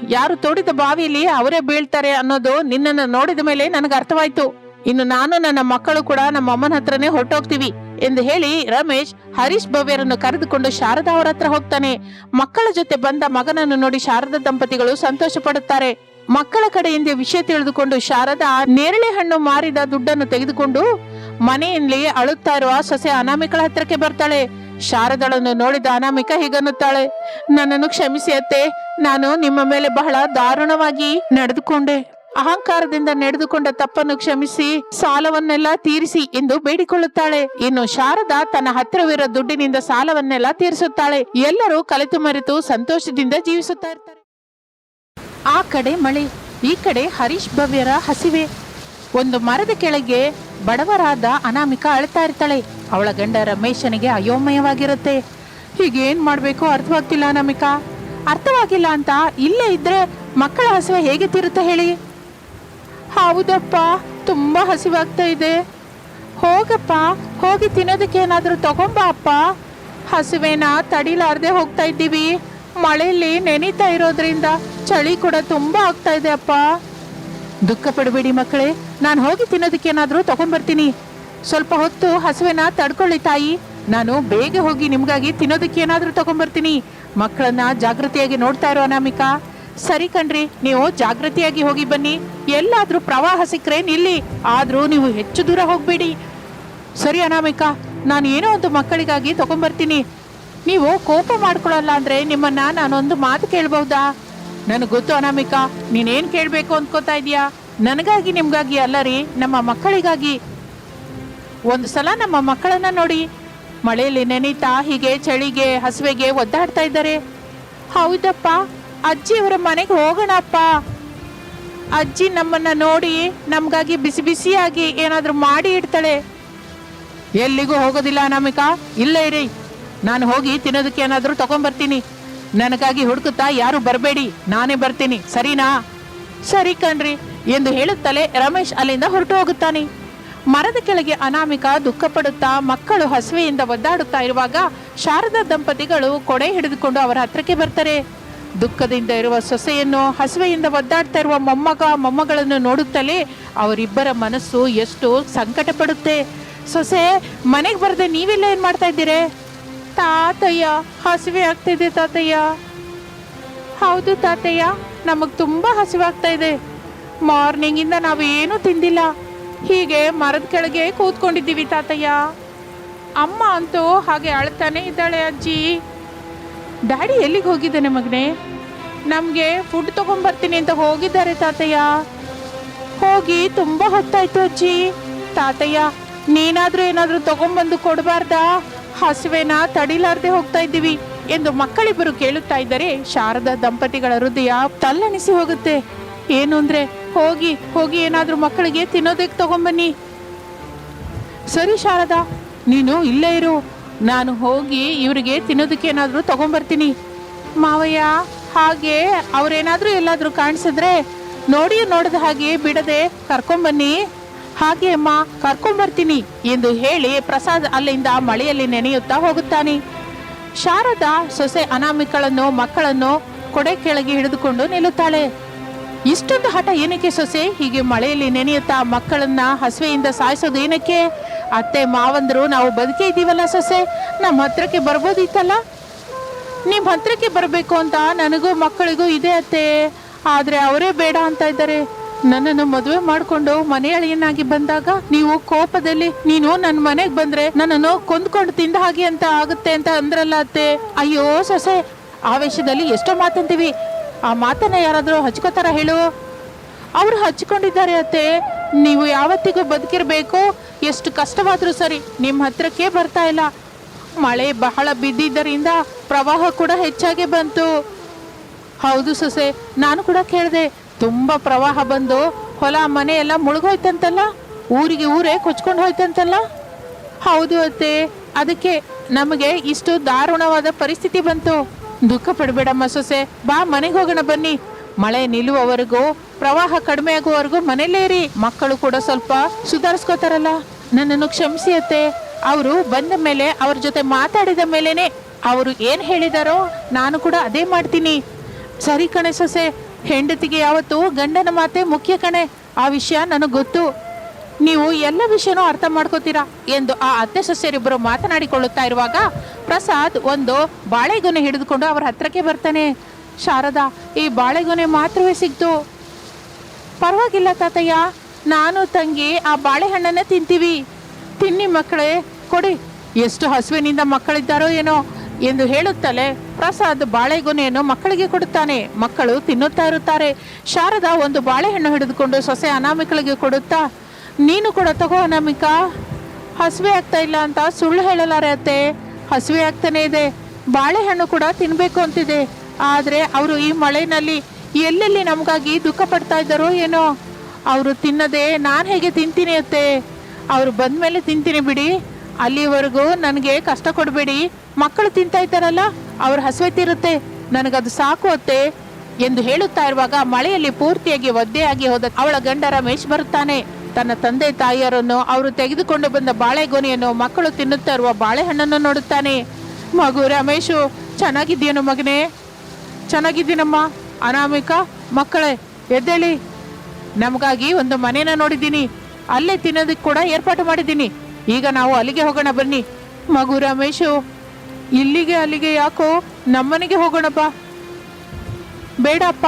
ಯಾರು ತೋಡಿದ ಬಾವಿಯಲ್ಲಿ ಅವರೇ ಬೀಳ್ತಾರೆ ಅನ್ನೋದು ನಿನ್ನನ್ನು ನೋಡಿದ ಮೇಲೆ ನನಗೆ ಅರ್ಥವಾಯ್ತು. ಇನ್ನು ನಾನು ನನ್ನ ಮಕ್ಕಳು ಕೂಡ ನಮ್ಮ ಅಮ್ಮನ ಹತ್ರನೇ ಹೊರಟೋಗ್ತೀವಿ ಎಂದು ಹೇಳಿ ರಮೇಶ್ ಹರೀಶ್ ಭವ್ಯರನ್ನು ಕರೆದುಕೊಂಡು ಶಾರದಾ ಅವರ ಹತ್ರ ಹೋಗ್ತಾನೆ. ಮಕ್ಕಳ ಜೊತೆ ಬಂದ ಮಗನನ್ನು ನೋಡಿ ಶಾರದಾ ದಂಪತಿಗಳು ಸಂತೋಷ ಪಡುತ್ತಾರೆ. ಮಕ್ಕಳ ಕಡೆಯಿಂದ ವಿಷಯ ತಿಳಿದುಕೊಂಡು ಶಾರದಾ ನೇರಳೆ ಹಣ್ಣು ಮಾರಿದ ದುಡ್ಡನ್ನು ತೆಗೆದುಕೊಂಡು ಮನೆಯಲ್ಲಿ ಅಳುತ್ತಾ ಇರುವ ಸೊಸೆ ಅನಾಮಿಕಳ ಹತ್ರಕ್ಕೆ ಬರ್ತಾಳೆ. ಶಾರದಳನ್ನು ನೋಡಿದ ಅನಾಮಿಕ ಹೀಗನ್ನುತ್ತಾಳೆ. ನನ್ನನ್ನು ಕ್ಷಮಿಸಿ ಅತ್ತೆ. ನಾನು ನಿಮ್ಮ ಮೇಲೆ ಬಹಳ ದಾರುಣವಾಗಿ ನಡೆದುಕೊಂಡೆ. ಅಹಂಕಾರದಿಂದ ನಡೆದುಕೊಂಡ ತಪ್ಪನ್ನು ಕ್ಷಮಿಸಿ, ಸಾಲವನ್ನೆಲ್ಲ ತೀರಿಸಿ ಎಂದು ಬೇಡಿಕೊಳ್ಳುತ್ತಾಳೆ. ಇನ್ನು ಶಾರದಾ ತನ್ನ ಹತ್ತಿರವಿರೋ ದುಡ್ಡಿನಿಂದ ಸಾಲವನ್ನೆಲ್ಲ ತೀರಿಸುತ್ತಾಳೆ. ಎಲ್ಲರೂ ಕಲಿತು ಮರೆತು ಸಂತೋಷದಿಂದ ಜೀವಿಸುತ್ತಾ ಇರ್ತಾರೆ. ಆ ಕಡೆ ಮಳೆ, ಈ ಕಡೆ ಹರೀಶ್ ಭವ್ಯರ ಹಸಿವೆ. ಒಂದು ಮರದ ಕೆಳಗೆ ಬಡವರಾದ ಅನಾಮಿಕ ಅಳ್ತಾ ಇರ್ತಾಳೆ. ಅವಳ ಗಂಡ ರಮೇಶನಿಗೆ ಅಯೋಮಯವಾಗಿರುತ್ತೆ. ಹೀಗೇನ್ ಮಾಡ್ಬೇಕು ಅರ್ಥವಾಗ್ತಿಲ್ಲ ಅನಾಮಿಕ. ಅರ್ಥವಾಗಿಲ್ಲ ಅಂತ ಇಲ್ಲೇ ಇದ್ರೆ ಮಕ್ಕಳ ಹಸಿವೆ ಹೇಗೆ ತೀರುತ್ತೆ ಹೇಳಿ. ಹೌದಪ್ಪ, ತುಂಬ ಹಸಿವಾಗ್ತಾ ಇದೆ. ಹೋಗಪ್ಪ, ಹೋಗಿ ತಿನ್ನೋದಕ್ಕೆ ಏನಾದರೂ ತಗೊಂಬಾ ಅಪ್ಪ. ಹಸುವೇನ ತಡಿಲಾರ್ದೆ ಹೋಗ್ತಾ ಇದ್ದೀವಿ. ಮಳೆಯಲ್ಲಿ ನೆನೀತಾ ಇರೋದ್ರಿಂದ ಚಳಿ ಕೂಡ ತುಂಬ ಆಗ್ತಾ ಇದೆ ಅಪ್ಪ. ದುಃಖ ಪಡಬೇಡಿ ಮಕ್ಕಳೇ, ನಾನು ಹೋಗಿ ತಿನ್ನೋದಕ್ಕೆ ತಗೊಂಬರ್ತೀನಿ. ತಗೊಂಡ್ಬರ್ತೀನಿ ಸ್ವಲ್ಪ ಹೊತ್ತು ಹಸುವೆನ ತಡ್ಕೊಳ್ಳಿ ತಾಯಿ. ನಾನು ಬೇಗ ಹೋಗಿ ನಿಮಗಾಗಿ ತಿನ್ನೋದಕ್ಕೆ ಏನಾದರೂ ತಗೊಂಡ್ಬರ್ತೀನಿ ಮಕ್ಕಳನ್ನ ಜಾಗೃತಿಯಾಗಿ ನೋಡ್ತಾ ಇರೋ ಅನಾಮಿಕಾ. ಸರಿ ಕಣ್ರಿ, ನೀವು ಜಾಗೃತಿಯಾಗಿ ಹೋಗಿ ಬನ್ನಿ. ಎಲ್ಲಾದ್ರೂ ಪ್ರವಾಹ ಸಿಕ್ಕರೆ ನಿಲ್ಲಿ, ಆದ್ರೂ ನೀವು ಹೆಚ್ಚು ದೂರ ಹೋಗ್ಬೇಡಿ. ಸರಿ ಅನಾಮಿಕಾ, ನಾನು ಏನೋ ಒಂದು ಮಕ್ಕಳಿಗಾಗಿ ತಗೊಂಡ್ಬರ್ತೀನಿ ನೀವು ಕೋಪ ಮಾಡ್ಕೊಳಲ್ಲ ಅಂದ್ರೆ ನಿಮ್ಮನ್ನ ನಾನೊಂದು ಮಾತು ಕೇಳ್ಬಹುದಾ ನನಗೆ ಗೊತ್ತು ಅನಾಮಿಕಾ, ನೀನೇನ್ ಕೇಳ್ಬೇಕು ಅಂದ್ಕೋತಾ ಇದೀಯಾ ನನಗಾಗಿ ನಿಮ್ಗಾಗಿ ಅಲ್ಲ ರೀ, ನಮ್ಮ ಮಕ್ಕಳಿಗಾಗಿ. ಒಂದು ಸಲ ನಮ್ಮ ಮಕ್ಕಳನ್ನ ನೋಡಿ. ಮಳೆಯಲ್ಲಿ ನೆನೀತಾ ಹೀಗೆ ಚಳಿಗೆ, ಹಸುವೆಗೆ ಒದ್ದಾಡ್ತಾ ಇದ್ದಾರೆ. ಹೌದಪ್ಪ ಅಜ್ಜಿಯವರ ಮನೆಗೆ ಹೋಗೋಣಪ್ಪ. ಅಜ್ಜಿ ನಮ್ಮನ್ನ ನೋಡಿ ನಮಗಾಗಿ ಬಿಸಿ ಬಿಸಿಯಾಗಿ ಏನಾದರೂ ಮಾಡಿ ಇಡ್ತಾಳೆ. ಎಲ್ಲಿಗೂ ಹೋಗೋದಿಲ್ಲ ಅನಾಮಿಕಾ, ಇಲ್ಲ ಇರಿ. ನಾನು ಹೋಗಿ ತಿನ್ನೋದಕ್ಕೆ ಏನಾದರೂ ತಗೊಂಡ್ಬರ್ತೀನಿ ನನಗಾಗಿ ಹುಡುಕುತ್ತಾ ಯಾರು ಬರಬೇಡಿ, ನಾನೇ ಬರ್ತೀನಿ, ಸರಿನಾ? ಸರಿ ಕಣ್ರಿ, ಎಂದು ಹೇಳುತ್ತಲೇ ರಮೇಶ್ ಅಲ್ಲಿಂದ ಹೊರಟು ಹೋಗುತ್ತಾನೆ ಮರದ ಕೆಳಗೆ ಅನಾಮಿಕಾ ದುಃಖ ಪಡುತ್ತಾ ಮಕ್ಕಳು ಹಸುವೆಯಿಂದ ಒದ್ದಾಡುತ್ತಾ ಇರುವಾಗ ಶಾರದಾ ದಂಪತಿಗಳು ಕೊಡೆ ಹಿಡಿದುಕೊಂಡು ಅವರ ಹತ್ರಕ್ಕೆ ಬರ್ತಾರೆ. ದುಃಖದಿಂದ ಇರುವ ಸೊಸೆಯನ್ನು, ಹಸುವೆಯಿಂದ ಒದ್ದಾಡ್ತಾ ಇರುವ ಮೊಮ್ಮಗ, ಮೊಮ್ಮಗಳನ್ನು ನೋಡುತ್ತಲೇ ಅವರಿಬ್ಬರ ಮನಸ್ಸು ಎಷ್ಟು ಸಂಕಟ ಪಡುತ್ತೆ ಸೊಸೆ, ಮನೆಗೆ ಬರದೆ ನೀವೆಲ್ಲ ಏನು ಮಾಡ್ತಾ ಇದ್ದೀರಿ? ತಾತಯ್ಯ, ಹಸಿವೆ ಆಗ್ತಿದೆ ತಾತಯ್ಯ. ಹೌದು ತಾತಯ್ಯ, ನಮಗೆ ತುಂಬಾ ಹಸಿವಾಗ್ತಾ ಇದೆ ಮಾರ್ನಿಂಗ್ ಇಂದ. ನಾವು ಏನು ತಿಂದಿಲ್ಲ. ಹೀಗೆ ಮರದ ಕೆಳಗೆ ಕೂತ್ಕೊಂಡಿದ್ದೀವಿ ತಾತಯ್ಯ. ಅಮ್ಮ ಅಂತೂ ಹಾಗೆ ಅಳ್ತಾನೆ ಇದ್ದಾಳೆ ಅಜ್ಜಿ. ಡ್ಯಾಡಿ ಎಲ್ಲಿಗೆ ಹೋಗಿದ್ದಾನೆ ಮಗನೇ? ನಮಗೆ ಫುಡ್ ತಗೊಂಬರ್ತೀನಿ ಅಂತ ಹೋಗಿದ್ದಾರೆ ತಾತಯ್ಯ. ಹೋಗಿ ತುಂಬ ಹೊತ್ತಾಯ್ತು ಅಜ್ಜಿ. ತಾತಯ್ಯ, ನೀನಾದರೂ ಏನಾದ್ರೂ ತಗೊಂಬಂದು ಕೊಡಬಾರ್ದಾ? ಹಸುವೆನ ತಡಿಲಾರ್ದೆ ಹೋಗ್ತಾ ಇದ್ದೀವಿ ಎಂದು ಮಕ್ಕಳಿಬ್ಬರು ಕೇಳುತ್ತಾ ಇದ್ದರೆ ಶಾರದಾ ದಂಪತಿಗಳ ಹೃದಯ ತಲ್ಲಣಿಸಿ ಹೋಗುತ್ತೆ. ಏನು ಅಂದರೆ, ಹೋಗಿ ಹೋಗಿ ಏನಾದ್ರೂ ಮಕ್ಕಳಿಗೆ ತಿನ್ನೋದಕ್ಕೆ ತಗೊಂಬನ್ನಿ. ಸರಿ ಶಾರದಾ, ನೀನು ಇಲ್ಲೇ ಇರು. ನಾನು ಹೋಗಿ ಇವರಿಗೆ ತಿನ್ನೋದಕ್ಕೆ ಏನಾದರೂ ತಗೊಂಬರ್ತೀನಿ. ಮಾವಯ್ಯ, ಹಾಗೆ ಅವರೇನಾದರೂ ಎಲ್ಲಾದರೂ ಕಾಣಿಸಿದ್ರೆ ನೋಡಿ ನೋಡಿದ ಹಾಗೆ ಬಿಡದೆ ಕರ್ಕೊಂಬನ್ನಿ. ಹಾಗೆ ಅಮ್ಮ, ಕರ್ಕೊಂಬರ್ತೀನಿ ಎಂದು ಹೇಳಿ ಪ್ರಸಾದ್ ಅಲ್ಲಿಂದ ಮಳೆಯಲ್ಲಿ ನೆನೆಯುತ್ತಾ ಹೋಗುತ್ತಾನೆ. ಶಾರದಾ ಸೊಸೆ ಅನಾಮಿಕಳನ್ನು, ಮಕ್ಕಳನ್ನು ಕೊಡೆ ಕೆಳಗೆ ಹಿಡಿದುಕೊಂಡು ನಿಲ್ಲುತ್ತಾಳೆ. ಇಷ್ಟೊಂದು ಹಠ ಏನಕ್ಕೆ ಸೊಸೆ? ಹೀಗೆ ಮಳೆಯಲ್ಲಿ ನೆನೆಯುತ್ತಾ ಮಕ್ಕಳನ್ನ ಹಸುವೆಯಿಂದ ಸಾಯಿಸೋದು ಏನಕ್ಕೆ? ಅತ್ತೆ ಮಾವಂದ್ರು, ನಾವು ಬದುಕೇ ಇದ್ದೀವಲ್ಲ ಸೊಸೆ? ನಮ್ಮ ಹತ್ರಕ್ಕೆ ಬರ್ಬೋದಿತ್ತಲ್ಲ? ನಿಮ್ಮ ಹತ್ರಕ್ಕೆ ಬರಬೇಕು ಅಂತ ನನಗೂ ಮಕ್ಕಳಿಗೂ ಇದೆ ಅತ್ತೆ. ಆದರೆ ಅವರೇ ಬೇಡ ಅಂತ ಇದ್ದಾರೆ. ನನ್ನನ್ನು ಮದುವೆ ಮಾಡಿಕೊಂಡು ಮನೆಯಳಿಯನ್ನಾಗಿ ಬಂದಾಗ ನೀವು ಕೋಪದಲ್ಲಿ ನೀನು ನನ್ನ ಮನೆಗೆ ಬಂದ್ರೆ ನನ್ನನ್ನು ಕೊಂದ್ಕೊಂಡು ತಿಂದ ಹಾಗೆ ಅಂತ ಆಗುತ್ತೆ ಅಂತ ಅಂದ್ರಲ್ಲ ಅತ್ತೆ. ಅಯ್ಯೋ ಸೊಸೆ, ಆವೇಶದಲ್ಲಿ ಎಷ್ಟೋ ಮಾತಂತೀವಿ. ಆ ಮಾತನ್ನ ಯಾರಾದರೂ ಹಚ್ಕೋತಾರ ಹೇಳು? ಅವ್ರು ಹಚ್ಕೊಂಡಿದ್ದಾರೆ ಅತ್ತೆ. ನೀವು ಯಾವತ್ತಿಗೂ ಬದುಕಿರಬೇಕು. ಎಷ್ಟು ಕಷ್ಟವಾದರೂ ಸರಿ ನಿಮ್ಮ ಹತ್ರಕ್ಕೆ ಬರ್ತಾ ಇಲ್ಲ. ಮಳೆ ಬಹಳ ಬಿದ್ದಿದ್ದರಿಂದ ಪ್ರವಾಹ ಕೂಡ ಹೆಚ್ಚಾಗಿ ಬಂತು. ಹೌದು ಸೊಸೆ, ನಾನು ಕೂಡ ಕೇಳಿದೆ, ತುಂಬಾ ಪ್ರವಾಹ ಬಂದು ಹೊಲ ಮನೆ ಎಲ್ಲ ಮುಳುಗೋಯ್ತಂತಲ್ಲ? ಊರಿಗೆ ಊರೇ ಕೊಚ್ಕೊಂಡು ಹೋಯ್ತಂತಲ್ಲ? ಹೌದು ಅತ್ತೆ, ಅದಕ್ಕೆ ನಮಗೆ ಇಷ್ಟು ದಾರುಣವಾದ ಪರಿಸ್ಥಿತಿ ಬಂತು. ದುಃಖ ಪಡಬೇಡಮ್ಮ ಸೊಸೆ, ಬಾ ಮನೆಗೆ ಹೋಗೋಣ ಬನ್ನಿ. ಮಳೆ ನಿಲ್ಲುವವರೆಗೂ, ಪ್ರವಾಹ ಕಡಿಮೆ ಆಗುವವರೆಗೂ ಮನೇಲೇ ಇರಿ. ಮಕ್ಕಳು ಕೂಡ ಸ್ವಲ್ಪ ಸುಧಾರಿಸ್ಕೋತಾರಲ್ಲ. ನನ್ನನ್ನು ಕ್ಷಮಿಸಿ ಅತ್ತೆ ಅವರು ಬಂದ ಮೇಲೆ, ಅವ್ರ ಜೊತೆ ಮಾತಾಡಿದ ಮೇಲೇನೆ ಅವರು ಏನು ಹೇಳಿದಾರೋ ನಾನು ಕೂಡ ಅದೇ ಮಾಡ್ತೀನಿ. ಸರಿ ಕಣೆ ಸೊಸೆ. ಹೆಂಡತಿಗೆ ಯಾವತ್ತು ಗಂಡನ ಮಾತೆ ಮುಖ್ಯ ಕಣೆ. ಆ ವಿಷಯ ನನಗೆ ಗೊತ್ತು. ನೀವು ಎಲ್ಲ ವಿಷಯನೂ ಅರ್ಥ ಮಾಡ್ಕೋತೀರಾ ಎಂದು ಆ ಅತ್ತೆ ಸೊಸೆಯರಿಬ್ಬರು ಮಾತನಾಡಿಕೊಳ್ಳುತ್ತಾ ಇರುವಾಗ ಪ್ರಸಾದ್ ಒಂದು ಬಾಳೆಗೊನೆ ಹಿಡಿದುಕೊಂಡು ಅವರ ಹತ್ರಕ್ಕೆ ಬರ್ತಾನೆ. ಶಾರದಾ, ಈ ಬಾಳೆಗೊನೆ ಮಾತ್ರವೇ ಸಿಗ್ತು ಪರವಾಗಿಲ್ಲ ತಾತಯ್ಯ, ನಾನು ತಂಗಿ ಆ ಬಾಳೆಹಣ್ಣನ್ನೇ ತಿಂತೀವಿ. ತಿನ್ನಿ ಮಕ್ಕಳೇ, ಕೊಡಿ. ಎಷ್ಟು ಹಸುವಿನಿಂದ ಮಕ್ಕಳಿದ್ದಾರೋ ಏನೋ ಎಂದು ಹೇಳುತ್ತಲೇ ಪ್ರಸಾದ್ ಬಾಳೆಗೊನೆಯನ್ನು ಮಕ್ಕಳಿಗೆ ಕೊಡುತ್ತಾನೆ. ಮಕ್ಕಳು ತಿನ್ನುತ್ತಾ ಇರುತ್ತಾರೆ. ಶಾರದಾ ಒಂದು ಬಾಳೆಹಣ್ಣು ಹಿಡಿದುಕೊಂಡು ಸೊಸೆ ಅನಾಮಿಕಳಿಗೆ ಕೊಡುತ್ತಾ, ನೀನು ಕೂಡ ತಗೋ ಅನಾಮಿಕಾ. ಹಸಿವೆ ಆಗ್ತಾ ಇಲ್ಲ ಅಂತ ಸುಳ್ಳು ಹೇಳಲಾರೆ ಅತ್ತೆ. ಹಸಿವೆ ಆಗ್ತಾನೆ ಇದೆ. ಬಾಳೆಹಣ್ಣು ಕೂಡ ತಿನ್ನಬೇಕು ಅಂತಿದೆ. ಆದ್ರೆ ಅವರು ಈ ಮಳೆನಲ್ಲಿ ಎಲ್ಲೆಲ್ಲಿ ನಮಗಾಗಿ ದುಃಖ ಪಡ್ತಾ ಇದ್ದಾರೋ ಏನೋ, ಅವರು ತಿನ್ನದೆ ನಾನು ಹೇಗೆ ತಿಂತೀನಿ ಅತ್ತೆ? ಅವರು ಬಂದ ಮೇಲೆ ತಿಂತೀನಿ ಬಿಡಿ. ಅಲ್ಲಿವರೆಗೂ ನನಗೆ ಕಷ್ಟ ಕೊಡಬೇಡಿ. ಮಕ್ಕಳು ತಿಂತಾ ಇದ್ದಾರಲ್ಲ, ಅವ್ರ ಹಸುವೆ ತಿರುತ್ತೆ ನನಗದು ಸಾಕು ಅತ್ತೆ ಎಂದು ಹೇಳುತ್ತಾ ಇರುವಾಗ ಮಳೆಯಲ್ಲಿ ಪೂರ್ತಿಯಾಗಿ ಒದ್ದೆಯಾಗಿ ಹೋದ ಅವಳ ಗಂಡ ರಮೇಶ್ ಬರುತ್ತಾನೆ. ತನ್ನ ತಂದೆ ತಾಯಿಯರನ್ನು ಅವರು ತೆಗೆದುಕೊಂಡು ಬಂದ ಬಾಳೆಗೊನೆಯನ್ನು ಮಕ್ಕಳು ತಿನ್ನುತ್ತಾ ಇರುವ ಬಾಳೆಹಣ್ಣನ್ನು ನೋಡುತ್ತಾನೆ. ಮಗು ರಮೇಶು ಚೆನ್ನಾಗಿದ್ಯೇನು ಮಗನೇ? ಚೆನ್ನಾಗಿದ್ದೀನಮ್ಮ ಅನಾಮಿಕ ಮಕ್ಕಳೇ, ಎದ್ದೇಳಿ. ನಮಗಾಗಿ ಒಂದು ಮನೇನ ನೋಡಿದ್ದೀನಿ. ಅಲ್ಲೇ ತಿನ್ನೋದಕ್ಕೆ ಕೂಡ ಏರ್ಪಾಟು ಮಾಡಿದ್ದೀನಿ. ಈಗ ನಾವು ಅಲ್ಲಿಗೆ ಹೋಗೋಣ ಬನ್ನಿ. ಮಗು ರಮೇಶು, ಇಲ್ಲಿಗೆ ಅಲ್ಲಿಗೆ ಯಾಕೋ ನಮ್ಮನೆಗೆ ಹೋಗೋಣಪ್ಪ ಬೇಡಪ್ಪ,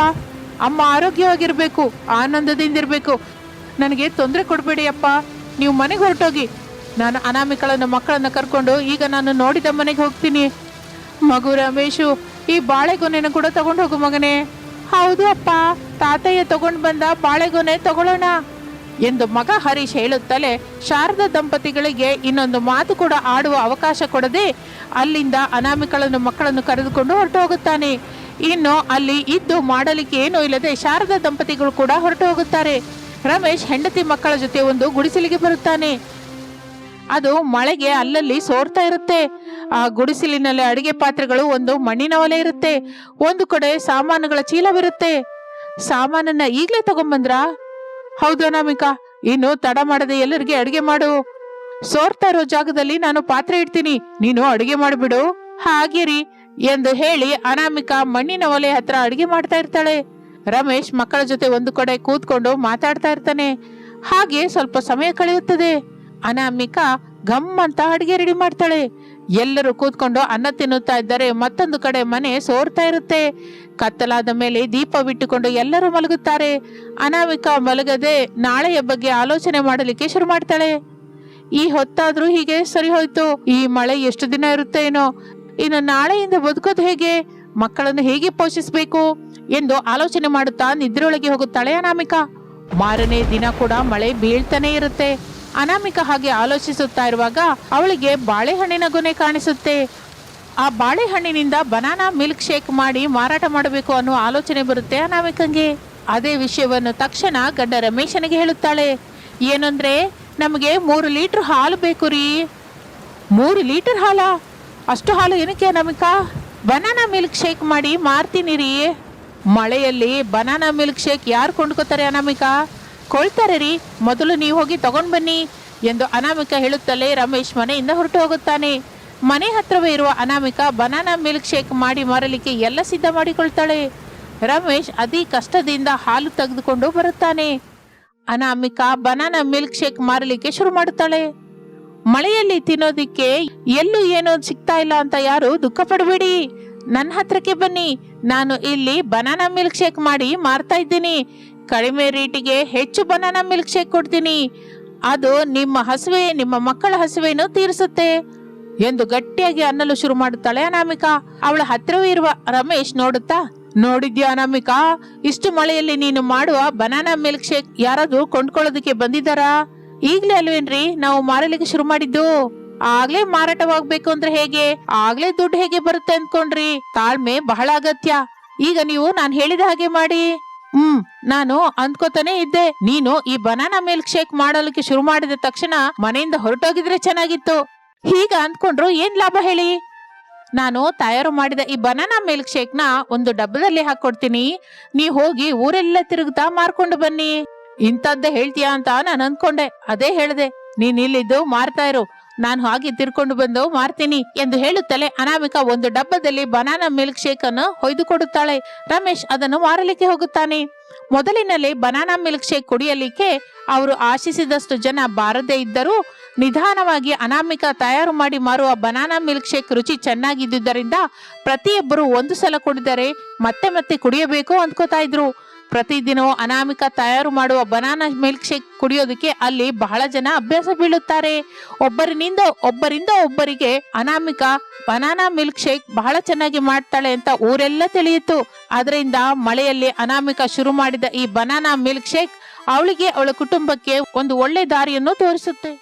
ಅಮ್ಮ ಆರೋಗ್ಯವಾಗಿರಬೇಕು, ಆನಂದದಿಂದ ಇರಬೇಕು. ನನಗೆ ತೊಂದರೆ ಕೊಡಬೇಡಿ ಅಪ್ಪ. ನೀವು ಮನೆಗೆ ಹೊರಟೋಗಿ. ನಾನು ಅನಾಮಿಕಳನ್ನು ಮಕ್ಕಳನ್ನ ಕರ್ಕೊಂಡು ಈಗ ನಾನು ನೋಡಿದ ಮನೆಗೆ ಹೋಗ್ತೀನಿ. ಮಗು ರಮೇಶು ಈ ಬಾಳೆಗೊನೆನ ಕೂಡ ತಗೊಂಡು ಹೋಗು ಮಗನೇ. ಹೌದು ಅಪ್ಪ, ತಾತಯ್ಯ ತಗೊಂಡು ಬಂದ ಬಾಳೆಗೊನೆ ತಗೊಳ್ಳೋಣ ಎಂದು ಮಗ ಹರೀಶ್ ಹೇಳುತ್ತಲೇ ಶಾರದ ದಂಪತಿಗಳಿಗೆ ಇನ್ನೊಂದು ಮಾತು ಕೂಡ ಆಡುವ ಅವಕಾಶ ಕೊಡದೆ ಅಲ್ಲಿಂದ ಅನಾಮಿಕಳನ್ನು, ಮಕ್ಕಳನ್ನು ಕರೆದುಕೊಂಡು ಹೊರಟು ಹೋಗುತ್ತಾನೆ ಇನ್ನು ಅಲ್ಲಿ ಇದ್ದು ಮಾಡಲಿಕ್ಕೆ ಏನೂ ಇಲ್ಲದೆ ಶಾರದ ದಂಪತಿಗಳು ಕೂಡ ಹೊರಟು ಹೋಗುತ್ತಾರೆ ರಮೇಶ್ ಹೆಂಡತಿ ಮಕ್ಕಳ ಜೊತೆ ಒಂದು ಗುಡಿಸಲಿಗೆ ಬರುತ್ತಾನೆ. ಅದು ಮಳೆಗೆ ಅಲ್ಲಲ್ಲಿ ಸೋರ್ತಾ ಇರುತ್ತೆ. ಆ ಗುಡಿಸಲಿನಲ್ಲಿ ಅಡಿಗೆ ಪಾತ್ರೆಗಳು ಒಂದು ಮಣ್ಣಿನ ಒಲೆ ಇರುತ್ತೆ. ಒಂದು ಕಡೆ ಸಾಮಾನುಗಳ ಚೀಲವಿರುತ್ತೆ. ಸಾಮಾನನ್ನ ಈಗಲೇ ತಗೊಂಬಂದ್ರಾ? ಹೌದು ಅನಾಮಿಕಾ, ಇನ್ನು ತಡ ಮಾಡದೆ ಎಲ್ಲರಿಗೆ ಅಡಿಗೆ ಮಾಡು. ಸೋರ್ತಾ ಇರೋ ಜಾಗದಲ್ಲಿ ನಾನು ಪಾತ್ರೆ ಇಡ್ತೀನಿ. ನೀನು ಅಡಿಗೆ ಮಾಡಿಬಿಡು. ಹಾಗೆ ರೀ ಎಂದು ಹೇಳಿ ಅನಾಮಿಕಾ ಮಣ್ಣಿನ ಒಲೆ ಹತ್ರ ಅಡಿಗೆ ಮಾಡ್ತಾ ಇರ್ತಾಳೆ. ರಮೇಶ್ ಮಕ್ಕಳ ಜೊತೆ ಒಂದು ಕಡೆ ಕೂತ್ಕೊಂಡು ಮಾತಾಡ್ತಾ ಇರ್ತಾನೆ. ಹಾಗೆ ಸ್ವಲ್ಪ ಸಮಯ ಕಳೆಯುತ್ತದೆ. ಅನಾಮಿಕಾ ಗಮ್ ಅಂತ ಅಡಿಗೆ ರೆಡಿ ಮಾಡ್ತಾಳೆ. ಎಲ್ಲರೂ ಕೂತ್ಕೊಂಡು ಅನ್ನ ತಿನ್ನುತ್ತಾ ಇದ್ದರೆ. ಮತ್ತೊಂದು ಕಡೆ ಮನೆ ಸೋರ್ತಾ ಇರುತ್ತೆ. ಕತ್ತಲಾದ ಮೇಲೆ ದೀಪವಿಟ್ಟುಕೊಂಡು ಎಲ್ಲರೂ ಮಲಗುತ್ತಾರೆ. ಅನಾಮಿಕ ಮಲಗದೆ ನಾಳೆಯ ಬಗ್ಗೆ ಆಲೋಚನೆ ಮಾಡಲಿಕ್ಕೆ ಶುರು ಮಾಡ್ತಾಳೆ. ಈ ಹೊತ್ತಾದ್ರೂ ಹೀಗೆ ಸರಿ ಹೋಯ್ತು. ಈ ಮಳೆ ಎಷ್ಟು ದಿನ ಇರುತ್ತೆ ಏನೋ? ಇನ್ನು ನಾಳೆಯಿಂದ ಬದುಕೋದು ಹೇಗೆ? ಮಕ್ಕಳನ್ನು ಹೇಗೆ ಪೋಷಿಸಬೇಕು? ಎಂದು ಆಲೋಚನೆ ಮಾಡುತ್ತಾ ನಿದ್ರೆಯೊಳಗೆ ಹೋಗುತ್ತಾಳೆ ಅನಾಮಿಕ. ಮಾರನೇ ದಿನ ಕೂಡ ಮಳೆ ಬೀಳ್ತಾನೆ ಇರುತ್ತೆ. ಅನಾಮಿಕಾ ಹಾಗೆ ಆಲೋಚಿಸುತ್ತಾ ಇರುವಾಗ ಅವಳಿಗೆ ಬಾಳೆಹಣ್ಣಿನ ಗೊನೆ ಕಾಣಿಸುತ್ತೆ. ಆ ಬಾಳೆಹಣ್ಣಿನಿಂದ ಬನಾನಾ ಮಿಲ್ಕ್ ಶೇಕ್ ಮಾಡಿ ಮಾರಾಟ ಮಾಡಬೇಕು ಅನ್ನೋ ಆಲೋಚನೆ ಬರುತ್ತೆ ಅನಾಮಿಕಂಗೆ. ಅದೇ ವಿಷಯವನ್ನು ತಕ್ಷಣ ಗಂಡ ರಮೇಶನಿಗೆ ಹೇಳುತ್ತಾಳೆ. ಏನಂದ್ರೆ, ನಮಗೆ ಮೂರು ಲೀಟರ್ ಹಾಲು ಬೇಕು ರೀ. ಮೂರು ಲೀಟರ್ ಹಾಲ? ಅಷ್ಟು ಹಾಲು ಏನಕ್ಕೆ ಅನಾಮಿಕ? ಬನಾನಾ ಮಿಲ್ಕ್ ಶೇಕ್ ಮಾಡಿ ಮಾರ್ತೀನಿ ರೀ. ಮಳೆಯಲ್ಲಿ ಬನಾನಾ ಮಿಲ್ಕ್ ಶೇಕ್ ಯಾರು ಕೊಂಡ್ಕೋತಾರೆ ಅನಾಮಿಕಾ? ಕೊಳ್ತಾರೆ ರೀ. ಮೊದಲು ನೀವು ಹೋಗಿ ತಗೊಂಡ್ ಬನ್ನಿ ಎಂದು ಅನಾಮಿಕ ಹೇಳುತ್ತಲೇ ರಮೇಶ್ ಮನೆಯಿಂದ ಹೊರಟು ಹೋಗುತ್ತಾನೆ. ಮನೆ ಹತ್ರವೇ ಇರುವ ಅನಾಮಿಕ ಬನಾನಾ ಮಿಲ್ಕ್ ಶೇಕ್ ಮಾಡಿ ಮಾರಲಿಕ್ಕೆ ಎಲ್ಲ ಸಿದ್ಧ ಮಾಡಿಕೊಳ್ತಾಳೆ. ರಮೇಶ್ ಅತಿ ಕಷ್ಟದಿಂದ ಹಾಲು ತೆಗೆದುಕೊಂಡು ಬರುತ್ತಾನೆ. ಅನಾಮಿಕ ಬನಾನಾ ಮಿಲ್ಕ್ ಶೇಕ್ ಮಾರಲಿಕ್ಕೆ ಶುರು ಮಾಡುತ್ತಾಳೆ. ಮಳೆಯಲ್ಲಿ ತಿನ್ನೋದಿಕ್ಕೆ ಎಲ್ಲೂ ಏನೋ ಸಿಗ್ತಾ ಇಲ್ಲ ಅಂತ ಯಾರು ದುಃಖ ಪಡಬೇಡಿ. ನನ್ನ ಹತ್ರಕ್ಕೆ ಬನ್ನಿ. ನಾನು ಇಲ್ಲಿ ಬನಾನಾ ಮಿಲ್ಕ್ ಶೇಕ್ ಮಾಡಿ ಮಾರ್ತಾ ಇದ್ದೀನಿ. ಕಡಿಮೆ ರೇಟಿಗೆ ಹೆಚ್ಚು ಬನಾನಾ ಮಿಲ್ಕ್ ಶೇಕ್ ಕೊಡ್ತೀನಿ. ಅದು ನಿಮ್ಮ ಹಸುವೆ, ನಿಮ್ಮ ಮಕ್ಕಳ ಹಸುವೆಯನ್ನು ತೀರಿಸುತ್ತೆ ಎಂದು ಗಟ್ಟಿಯಾಗಿ ಅನ್ನಲು ಶುರು ಮಾಡುತ್ತಾಳೆ ಅನಾಮಿಕಾ. ಅವಳ ಹತ್ತಿರವೇ ಇರುವ ರಮೇಶ್ ನೋಡುತ್ತಾ, ನೋಡಿದ್ಯಾ ಅನಾಮಿಕಾ? ಇಷ್ಟು ಮಳೆಯಲ್ಲಿ ನೀನು ಮಾಡುವ ಬನಾನಾ ಮಿಲ್ಕ್ ಶೇಕ್ ಯಾರಾದ್ರೂ ಕೊಂಡ್ಕೊಳ್ಳೋದಕ್ಕೆ ಬಂದಿದ್ದಾರಾ? ಈಗ್ಲೇ ಅಲ್ವೇನ್ರಿ ನಾವು ಮಾರಲಿಕ್ಕೆ ಶುರು ಮಾಡಿದ್ದು? ಆಗ್ಲೇ ಮಾರಾಟವಾಗ್ಬೇಕು ಅಂದ್ರೆ ಹೇಗೆ? ಆಗ್ಲೇ ದುಡ್ಡು ಹೇಗೆ ಬರುತ್ತೆ ಅಂದ್ಕೊಂಡ್ರಿ. ತಾಳ್ಮೆ ಬಹಳ ಅಗತ್ಯ. ಈಗ ನೀವು ನಾನು ಹೇಳಿದ ಹಾಗೆ ಮಾಡಿ. ಹ್ಮ್, ನಾನು ಅಂದ್ಕೋತಾನೆ ಇದ್ದೆ. ನೀನು ಈ ಬನಾನಾ ಮಿಲ್ಕ್ ಶೇಕ್ ಮಾಡಲಿಕ್ಕೆ ಶುರು ಮಾಡಿದ ತಕ್ಷಣ ಮನೆಯಿಂದ ಹೊರಟೋಗಿದ್ರೆ ಚೆನ್ನಾಗಿತ್ತು. ಹೀಗ ಅಂದ್ಕೊಂಡ್ರು ಏನ್ ಲಾಭ ಹೇಳಿ? ನಾನು ತಯಾರು ಮಾಡಿದ ಈ ಬನಾನಾ ಮಿಲ್ಕ್ ಶೇಕ್ನ ಒಂದು ಡಬ್ಬದಲ್ಲಿ ಹಾಕೊಡ್ತೀನಿ. ನೀ ಹೋಗಿ ಊರೆಲ್ಲ ತಿರುಗ್ತಾ ಮಾರ್ಕೊಂಡು ಬನ್ನಿ. ಇಂಥದ್ದೇ ಹೇಳ್ತೀಯಾ ಅಂತ ನಾನು ಅಂದ್ಕೊಂಡೆ. ಅದೇ ಹೇಳ್ದೆ, ನೀನ್ ಇಲ್ಲಿದ್ದು ಮಾರ್ತಾ ಇರು. ನಾನು ಹಾಗೆ ತಿರ್ಕೊಂಡು ಬಂದು ಮಾರ್ತೀನಿ ಎಂದು ಹೇಳುತ್ತಲೇ ಅನಾಮಿಕ ಒಂದು ಡಬ್ಬದಲ್ಲಿ ಬನಾನಾ ಮಿಲ್ಕ್ ಶೇಕ್ ಅನ್ನು ಹೊಯ್ದು ಕೊಡುತ್ತಾಳೆ. ರಮೇಶ್ ಅದನ್ನು ಮಾರಲಿಕ್ಕೆ ಹೋಗುತ್ತಾನೆ. ಮೊದಲಿನಲ್ಲಿ ಬನಾನಾ ಮಿಲ್ಕ್ ಶೇಕ್ ಕುಡಿಯಲಿಕ್ಕೆ ಅವರು ಆಶಿಸಿದಷ್ಟು ಜನ ಬಾರದೇ ಇದ್ದರೂ ನಿಧಾನವಾಗಿ ಅನಾಮಿಕ ತಯಾರು ಮಾಡಿ ಮಾರುವ ಬನಾನಾ ಮಿಲ್ಕ್ ಶೇಕ್ ರುಚಿ ಚೆನ್ನಾಗಿದ್ದುದರಿಂದ ಪ್ರತಿಯೊಬ್ಬರು ಒಂದು ಸಲ ಕುಡಿದರೆ ಮತ್ತೆ ಮತ್ತೆ ಕುಡಿಯಬೇಕು ಅಂದ್ಕೋತಾ ಇದ್ರು. ಪ್ರತಿದಿನವೂ ಅನಾಮಿಕ ತಯಾರು ಮಾಡುವ ಬನಾನಾ ಮಿಲ್ಕ್ ಶೇಕ್ ಕುಡಿಯೋದಕ್ಕೆ ಅಲ್ಲಿ ಬಹಳ ಜನ ಅಭ್ಯಾಸ ಬೀಳುತ್ತಾರೆ. ಒಬ್ಬರಿನಿಂದ ಒಬ್ಬರಿಂದ ಒಬ್ಬರಿಗೆ ಅನಾಮಿಕ ಬನಾನಾ ಮಿಲ್ಕ್ ಶೇಕ್ ಬಹಳ ಚೆನ್ನಾಗಿ ಮಾಡ್ತಾಳೆ ಅಂತ ಊರೆಲ್ಲ ತಿಳಿಯಿತು. ಅದರಿಂದ ಮಳೆಯಲ್ಲಿ ಅನಾಮಿಕ ಶುರು ಮಾಡಿದ ಈ ಬನಾನಾ ಮಿಲ್ಕ್ ಶೇಕ್ ಅವಳಿಗೆ ಅವಳ ಕುಟುಂಬಕ್ಕೆ ಒಂದು ಒಳ್ಳೆ ದಾರಿಯನ್ನು ತೋರಿಸುತ್ತೆ.